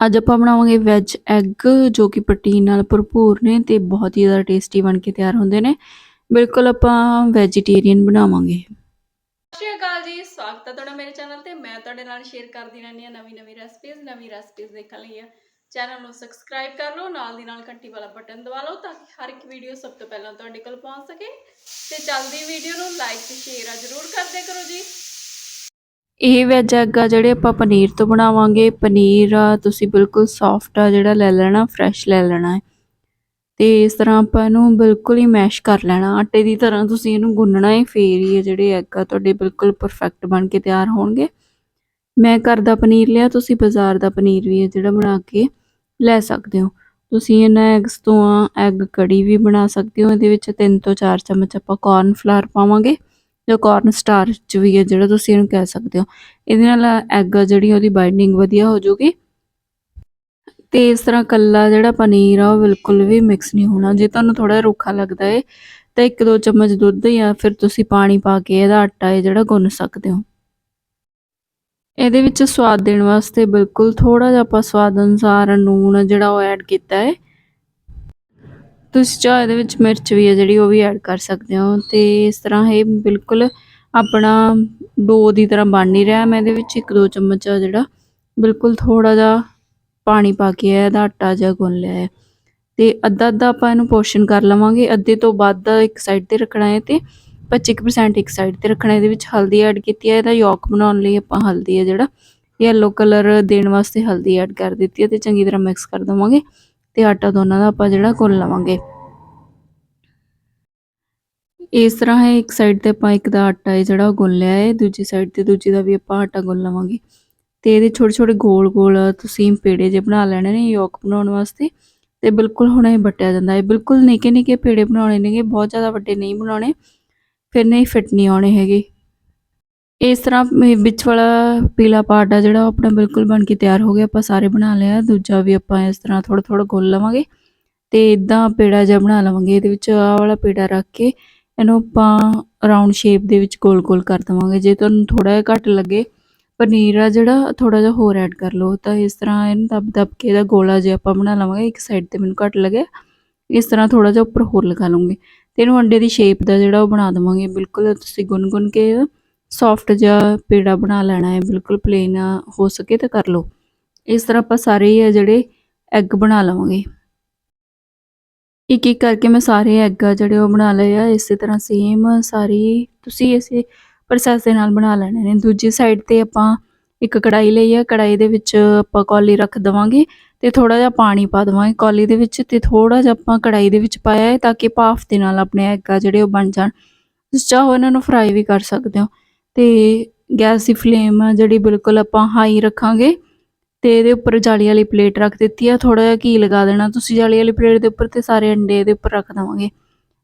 ਅੱਜ ਆਪਾਂ ਬਣਾਵਾਂਗੇ ਵੈਜ ਐਗ ਜੋ ਕਿ ਪ੍ਰੋਟੀਨ ਨਾਲ ਭਰਪੂਰ ਨੇ ਤੇ ਬਹੁਤ ਹੀ ਜ਼ਿਆਦਾ ਟੇਸਟੀ ਬਣ ਕੇ ਤਿਆਰ ਹੁੰਦੇ ਨੇ। ਬਿਲਕੁਲ ਆਪਾਂ ਵੈਜੀਟੇਰੀਅਨ ਬਣਾਵਾਂਗੇ। ਸਤਿ ਸ਼੍ਰੀ ਅਕਾਲ ਜੀ, ਸਵਾਗਤ ਹੈ ਤੁਹਾਡਾ ਮੇਰੇ ਚੈਨਲ ਤੇ। ਮੈਂ ਤੁਹਾਡੇ ਨਾਲ ਸ਼ੇਅਰ ਕਰਦੀ ਰਹਿੰਦੀ ਹਾਂ ਨਵੀਂ ਨਵੀਂ ਰੈਸਪੀਜ਼ ਨਵੀਂ ਰੈਸਪੀਜ਼ ਦੇਖਣ ਲਈ। ਚੈਨਲ ਨੂੰ ਸਬਸਕ੍ਰਾਈਬ ਕਰ ਲਓ, ਨਾਲ ਦੀ ਨਾਲ ਘੰਟੀ ਵਾਲਾ ਬਟਨ ਦਬਾ ਲਓ, ਤਾਂ ਕਿ ਹਰ ਇੱਕ ਵੀਡੀਓ ਸਭ ਤੋਂ ਪਹਿਲਾਂ ਤੁਹਾਡੇ ਕੋਲ ਪਹੁੰਚ ਸਕੇ। ਤੇ ਚੱਲਦੀ ਵੀਡੀਓ ਨੂੰ ਲਾਈਕ ਤੇ ਸ਼ੇਅਰ ਜ਼ਰੂਰ ਕਰਦੇ ਕਰੋ ਜੀ। ਇਹ ਵੈਜ ਐਗ ਆ ਜਿਹੜੇ ਆਪਾਂ ਪਨੀਰ ਤੋਂ ਬਣਾਵਾਂਗੇ। ਪਨੀਰ ਤੁਸੀਂ ਬਿਲਕੁਲ ਸੌਫਟ ਆ ਜਿਹੜਾ ਲੈ ਲੈਣਾ ਫਰੈਸ਼ ਲੈ ਲੈਣਾ ਹੈ। ਤੇ ਇਸ ਤਰ੍ਹਾਂ ਆਪਾਂ ਇਹਨੂੰ ਬਿਲਕੁਲ ਹੀ ਮੈਸ਼ ਕਰ ਲੈਣਾ। ਆਟੇ ਦੀ ਤਰ੍ਹਾਂ ਤੁਸੀਂ ਇਹਨੂੰ ਗੁੰਨਣਾ ਹੈ, ਫੇਰ ਹੀ ਜਿਹੜੇ ਐਗ ਆ ਤੁਹਾਡੇ ਬਿਲਕੁਲ ਪਰਫੈਕਟ ਬਣ ਕੇ ਤਿਆਰ ਹੋਣਗੇ। ਮੈਂ ਘਰ ਦਾ ਪਨੀਰ ਲਿਆ, ਤੁਸੀਂ ਬਾਜ਼ਾਰ ਦਾ ਪਨੀਰ ਵੀ ਹੈ ਜਿਹੜਾ ਬਣਾ ਕੇ ਲੈ ਸਕਦੇ ਹੋ। ਤੁਸੀਂ ਇਹਨਾਂ ਐਗਸ ਤੋਂ ਐਗ ਕੜੀ ਵੀ ਬਣਾ ਸਕਦੇ ਹੋ। ਇਹਦੇ ਵਿੱਚ 3 ਤੋਂ 4 ਚਮਚ ਆਪਾਂ ਕਾਰਨ ਫਲਾਰ ਪਾਵਾਂਗੇ। ਜੋ ਕਾਰਨ ਸਟਾਰਚ ਵੀ ਹੈ, ਜਿਹੜਾ ਤੁਸੀਂ ਇਹਨੂੰ ਕਹਿ ਸਕਦੇ ਹੋ। ਇਹਦੇ ਨਾਲ ਐਗ ਜਿਹੜੀ, ਉਹਦੀ ਬਾਈਂਡਿੰਗ ਵਧੀਆ ਹੋ ਜਾਊਗੀ। ਤੇ ਇਸ ਤਰ੍ਹਾਂ ਕੱਲਾ ਜਿਹੜਾ ਪਨੀਰ ਆ, ਉਹ ਬਿਲਕੁਲ ਵੀ ਮਿਕਸ ਨਹੀਂ ਹੋਣਾ। ਜੇ ਤੁਹਾਨੂੰ ਥੋੜਾ ਰੁੱਖਾ ਲੱਗਦਾ ਹੈ ਤਾਂ ਇੱਕ ਦੋ ਚਮਚ ਦੁੱਧ ਜਾਂ ਫਿਰ ਤੁਸੀਂ ਪਾਣੀ ਪਾ ਕੇ ਇਹਦਾ ਆਟਾ ਹੈ ਜਿਹੜਾ ਗੁੰਨ ਸਕਦੇ ਹੋ। ਇਹਦੇ ਵਿੱਚ ਸਵਾਦ ਦੇਣ ਵਾਸਤੇ ਬਿਲਕੁਲ ਥੋੜਾ ਜਿਹਾ ਆਪਾਂ ਸਵਾਦ ਅਨੁਸਾਰ ਨੂਣ ਜਿਹੜਾ ਉਹ ਐਡ ਕੀਤਾ ਹੈ ਤੁਸੀਂ ਚਾਹ ਇਹਦੇ ਵਿੱਚ ਮਿਰਚ ਵੀ ਹੈ ਜਿਹੜੀ ਉਹ ਵੀ ਐਡ ਕਰ ਸਕਦੇ ਹੋ ਤੇ ਇਸ ਤਰ੍ਹਾਂ ਇਹ ਬਿਲਕੁਲ ਆਪਣਾ ਡੋ ਦੀ ਤਰ੍ਹਾਂ ਬਣ ਨਹੀਂ ਰਿਹਾ। ਮੈਂ ਇਹਦੇ ਵਿੱਚ ਇੱਕ ਦੋ ਚਮਚ ਜਿਹੜਾ ਬਿਲਕੁਲ ਥੋੜਾ ਜਿਹਾ ਪਾਣੀ ਪਾ ਕੇ ਇਹਦਾ ਆਟਾ ਜਿਹਾ ਗੁੰਨ ਲਿਆ ਹੈ। ਤੇ ਅੱਧਾ ਅੱਧਾ ਆਪਾਂ ਇਹਨੂੰ ਪੋਰਸ਼ਨ ਕਰ ਲਵਾਂਗੇ। ਅੱਧੇ ਤੋਂ ਵੱਧ ਇੱਕ ਸਾਈਡ ਤੇ ਰੱਖਣਾ ਹੈ ਤੇ 25% ਇੱਕ ਸਾਈਡ ਤੇ ਰੱਖਣਾ ਇਹਦੇ ਵਿੱਚ ਹਲਦੀ ਐਡ ਕੀਤੀ ਹੈ। ਇਹਦਾ ਯੋਕ ਬਣਾਉਣ ਲਈ ਆਪਾਂ ਹਲਦੀ ਹੈ ਜਿਹੜਾ ਯੈਲੋ ਕਲਰ ਦੇਣ ਵਾਸਤੇ ਹਲਦੀ ਐਡ ਕਰ ਦਿੱਤੀ ਹੈ ਤੇ ਚੰਗੀ ਤਰ੍ਹਾਂ ਮਿਕਸ ਕਰ ਦਵਾਂਗੇ। ਤੇ ਆਟਾ ਦੋਨਾਂ ਦਾ ਆਪਾਂ ਜਿਹੜਾ ਗੁੰਨ ਲਵਾਂਗੇ। ਇਸ ਤਰ੍ਹਾਂ ਹੈ ਇੱਕ ਸਾਈਡ ਤੇ ਆਪਾਂ ਇੱਕ ਦਾ ਆਟਾ ਹੈ ਜਿਹੜਾ ਗੁੰਨ ਲਿਆ ਹੈ, ਦੂਜੀ ਸਾਈਡ ਤੇ ਦੂਜੀ ਦਾ ਵੀ ਆਪਾਂ ਆਟਾ ਗੁੰਨ ਲਵਾਂਗੇ। ਤੇ ਇਹਦੇ ਛੋਟੇ ਛੋਟੇ ਗੋਲ ਗੋਲ ਤੁਸੀਂ ਪੇੜੇ ਜੇ ਬਣਾ ਲੈਣੇ ਨੇ ਯੋਕ ਬਣਾਉਣ ਵਾਸਤੇ, ਤੇ ਬਿਲਕੁਲ ਹੁਣ ਇਹ ਵੱਟਿਆ ਜਾਂਦਾ ਹੈ। ਬਿਲਕੁਲ ਨਿੱਕੇ ਨਿੱਕੇ ਪੇੜੇ ਬਣਾਉਣੇ ਨੇਗੇ, ਬਹੁਤ ਜ਼ਿਆਦਾ ਵੱਡੇ ਨਹੀਂ ਬਣਾਉਣੇ, ਫਿਰ ਨਹੀਂ ਫਿੱਟ ਨਹੀਂ ਆਉਣੇ ਹੈਗੇ। ਇਸ ਤਰ੍ਹਾਂ ਵਿੱਚ ਵਾਲਾ ਪੀਲਾ ਪਾਰਟ ਆ ਜਿਹੜਾ ਆਪਣਾ ਬਿਲਕੁਲ ਬਣ ਕੇ ਤਿਆਰ ਹੋ ਗਿਆ। ਆਪਾਂ ਸਾਰੇ ਬਣਾ ਲਿਆ। ਦੂਜਾ ਵੀ ਆਪਾਂ ਇਸ ਤਰ੍ਹਾਂ ਥੋੜਾ ਥੋੜਾ ਗੋਲ ਲਵਾਂਗੇ ਤੇ ਇਦਾਂ ਪੇੜਾ ਜਿਹਾ ਬਣਾ ਲਵਾਂਗੇ। ਇਹਦੇ ਵਿੱਚ ਆਹ ਵਾਲਾ ਪੇੜਾ ਰੱਖ ਕੇ ਇਹਨੂੰ ਆਪਾਂ ਰਾਉਂਡ ਸ਼ੇਪ ਦੇ ਵਿੱਚ ਗੋਲ ਗੋਲ ਕਰ ਦਵਾਂਗੇ। ਜੇ ਤੁਹਾਨੂੰ ਥੋੜਾ ਜਿਹਾ ਘੱਟ ਲੱਗੇ, ਪਨੀਰ ਆ ਜਿਹੜਾ ਥੋੜਾ ਜਿਹਾ ਹੋਰ ਐਡ ਕਰ ਲਓ। ਤਾਂ ਇਸ ਤਰ੍ਹਾਂ ਇਹਨੂੰ ਦਬ ਦਬ ਕੇ ਇਹਦਾ ਗੋਲਾ ਜਿਹਾ ਆਪਾਂ ਬਣਾ ਲਵਾਂਗੇ। ਇੱਕ ਸਾਈਡ ਤੇ ਮੈਨੂੰ ਘੱਟ ਲੱਗਿਆ। ਇਸ ਤਰ੍ਹਾਂ ਥੋੜਾ ਜਿਹਾ ਉੱਪਰ ਹੋਰ ਲਗਾ ਲਵਾਂਗੇ। ਤੇ ਇਹਨੂੰ ਅੰਡੇ ਦੀ ਸ਼ੇਪ ਦਾ ਜਿਹੜਾ ਉਹ ਬਣਾ ਦਵਾਂਗੇ। ਬਿਲਕੁਲ ਤੁਸੀਂ ਗੁੰਨ ਗੁੰਨ ਕੇ ਸੌਫਟ ਜਿਹਾ ਪੇੜਾ ਬਣਾ ਲੈਣਾ ਹੈ, ਬਿਲਕੁਲ ਪਲੇਨ ਹੋ ਸਕੇ ਤਾਂ ਕਰ ਲਓ। ਇਸ ਤਰ੍ਹਾਂ ਆਪਾਂ ਸਾਰੇ ਆ ਜਿਹੜੇ ਐਗ ਬਣਾ ਲਵਾਂਗੇ। ਇੱਕ ਇੱਕ ਕਰਕੇ ਮੈਂ ਸਾਰੇ ਐਗ ਆ ਜਿਹੜੇ ਉਹ ਬਣਾ ਲਏ ਆ, ਇਸੇ ਤਰ੍ਹਾਂ ਸੇਮ ਸਾਰੀ ਤੁਸੀਂ ਇਸੇ ਪ੍ਰੋਸੈਸ ਦੇ ਨਾਲ ਬਣਾ ਲੈਣੇ ਨੇ। ਦੂਜੀ ਸਾਈਡ ਤੇ ਆਪਾਂ ਇੱਕ ਕੜਾਈ ਲਈ ਆ ਕੜਾਈ ਦੇ ਵਿੱਚ ਆਪਾਂ ਕੌਲੀ ਰੱਖ ਦਵਾਂਗੇ ਤੇ ਥੋੜਾ ਜਿਹਾ ਪਾਣੀ ਪਾ ਦਵਾਂਗੇ ਕੌਲੀ ਦੇ ਵਿੱਚ ਤੇ ਥੋੜਾ ਜਿਹਾ ਆਪਾਂ ਕੜਾਈ ਦੇ ਵਿੱਚ ਪਾਇਆ ਹੈ ਤਾਂ ਕਿ ਭਾਫ ਦੇ ਨਾਲ ਆਪਣੇ ਐਗ ਆ ਜਿਹੜੇ ਉਹ ਬਣ ਜਾਣ। ਤੁਸੀਂ ਚਾਹੋ ਇਹਨਾਂ ਨੂੰ ਫਰਾਈ ਵੀ ਕਰ ਸਕਦੇ ਹੋ। ਤੇ ਗੈਸ ਦੀ ਫਲੇਮ ਜਿਹੜੀ ਬਿਲਕੁਲ ਆਪਾਂ ਹਾਈ ਰੱਖਾਂਗੇ ਤੇ ਇਹਦੇ ਉੱਪਰ ਜਾਲੀ ਵਾਲੀ ਪਲੇਟ ਰੱਖ ਦਿੱਤੀ ਆ। ਥੋੜਾ ਜਿਹਾ ਘੀ ਲਗਾ ਦੇਣਾ। ਤੁਸੀਂ ਜਾਲੀ ਵਾਲੀ ਪਲੇਟ ਦੇ ਉੱਪਰ ਤੇ ਸਾਰੇ ਅੰਡੇ ਇਹਦੇ ਉੱਪਰ ਰੱਖ ਦਵਾਂਗੇ।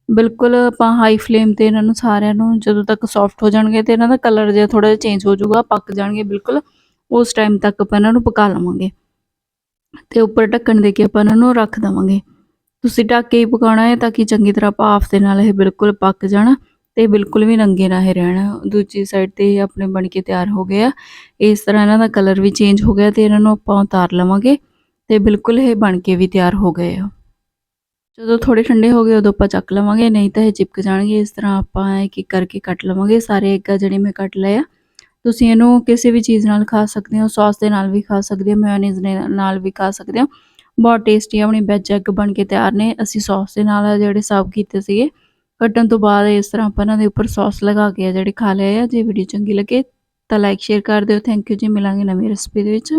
ਬਿਲਕੁਲ ਆਪਾਂ ਹਾਈ ਫਲੇਮ ਤੇ ਇਹਨਾਂ ਨੂੰ ਸਾਰਿਆਂ ਨੂੰ ਜਦੋਂ ਤੱਕ ਸੌਫਟ ਹੋ ਜਾਣਗੇ ਤੇ ਇਹਨਾਂ ਦਾ ਕਲਰ ਜਿਹਾ ਥੋੜਾ ਜਿਹਾ ਚੇਂਜ ਹੋ ਜਾਊਗਾ, ਪੱਕ ਜਾਣਗੇ ਬਿਲਕੁਲ। ਉਸ ਟਾਈਮ ਤੱਕ ਆਪਾਂ ਇਹਨਾਂ ਨੂੰ ਪਕਾ ਲਵਾਂਗੇ। ਤੇ ਉੱਪਰ ਢੱਕਣ ਦੇ ਕੇ ਆਪਾਂ ਇਹਨਾਂ ਨੂੰ ਰੱਖ ਦਵਾਂਗੇ। ਤੁਸੀਂ ਢੱਕ ਕੇ ਹੀ ਪਕਾਉਣਾ ਹੈ ਤਾਂ ਕਿ ਚੰਗੀ ਤਰ੍ਹਾਂ ਭਾਫ ਦੇ ਨਾਲ ਇਹ ਬਿਲਕੁਲ ਪੱਕ ਜਾਣ। ਤੇ ਬਿਲਕੁਲ ਵੀ ਨੰਗੇ ਨਾ ਹੀ ਰਹਿਣ। ਦੂਜੀ ਸਾਈਡ ਤੇ ਆਪਣੇ ਬਣ ਕੇ ਤਿਆਰ ਹੋ ਗਏ ਆ। ਇਸ ਤਰ੍ਹਾਂ ਇਹਨਾਂ ਦਾ ਕਲਰ ਵੀ ਚੇਂਜ ਹੋ ਗਿਆ ਤੇ ਇਹਨਾਂ ਨੂੰ ਆਪਾਂ ਉਤਾਰ ਲਵਾਂਗੇ ਤੇ ਬਿਲਕੁਲ ਇਹ ਬਣ ਕੇ ਵੀ ਤਿਆਰ ਹੋ ਗਏ ਆ। ਜਦੋਂ ਥੋੜੇ ਠੰਡੇ ਹੋ ਗਏ, ਉਦੋਂ ਆਪਾਂ ਚੱਕ ਲਵਾਂਗੇ, ਨਹੀਂ ਤਾਂ ਇਹ ਚਿਪਕ ਜਾਣਗੇ। ਇਸ ਤਰ੍ਹਾਂ ਆਪਾਂ ਇੱਕ ਇੱਕ ਕਰਕੇ ਕੱਟ ਲਵਾਂਗੇ। ਸਾਰੇ ਐਗ ਜਿਹੜੇ ਮੈਂ ਕੱਟ ਲਏ ਆ। ਤੁਸੀਂ ਇਹਨੂੰ ਕਿਸੇ ਵੀ ਚੀਜ਼ ਨਾਲ ਖਾ ਸਕਦੇ ਹੋ ਸੌਸ ਦੇ ਨਾਲ ਵੀ ਖਾ ਸਕਦੇ ਹੋ ਮੈਯੋਨੀਜ਼ ਨਾਲ ਵੀ ਖਾ ਸਕਦੇ ਹੋ। ਬਹੁਤ ਟੇਸਟੀ ਆਪਣੀ ਵੈਜ ਐਗ ਬਣ ਕੇ ਤਿਆਰ ਨੇ। ਅਸੀਂ ਸੌਸ ਦੇ ਨਾਲ ਜਿਹੜੇ ਸਰਵ ਕੀਤੇ ਸੀਗੇ ਕੱਟਣ ਤੋਂ ਬਾਅਦ ਇਸ ਤਰ੍ਹਾਂ ਆਪਾਂ ਇਹਨਾਂ ਦੇ ਉੱਪਰ ਸੌਸ ਲਗਾ ਕੇ ਆ, ਜਿਹੜੇ ਖਾ ਲਏ ਆ, ਜੇ ਵੀਡੀਓ ਚੰਗੀ ਲੱਗੇ ਤਾਂ ਲਾਈਕ ਸ਼ੇਅਰ ਕਰ ਦਿਓ। ਥੈਂਕ ਯੂ ਜੀ, ਮਿਲਾਂਗੇ ਨਵੀਂ ਰੈਸਪੀ ਦੇ ਵਿੱਚ।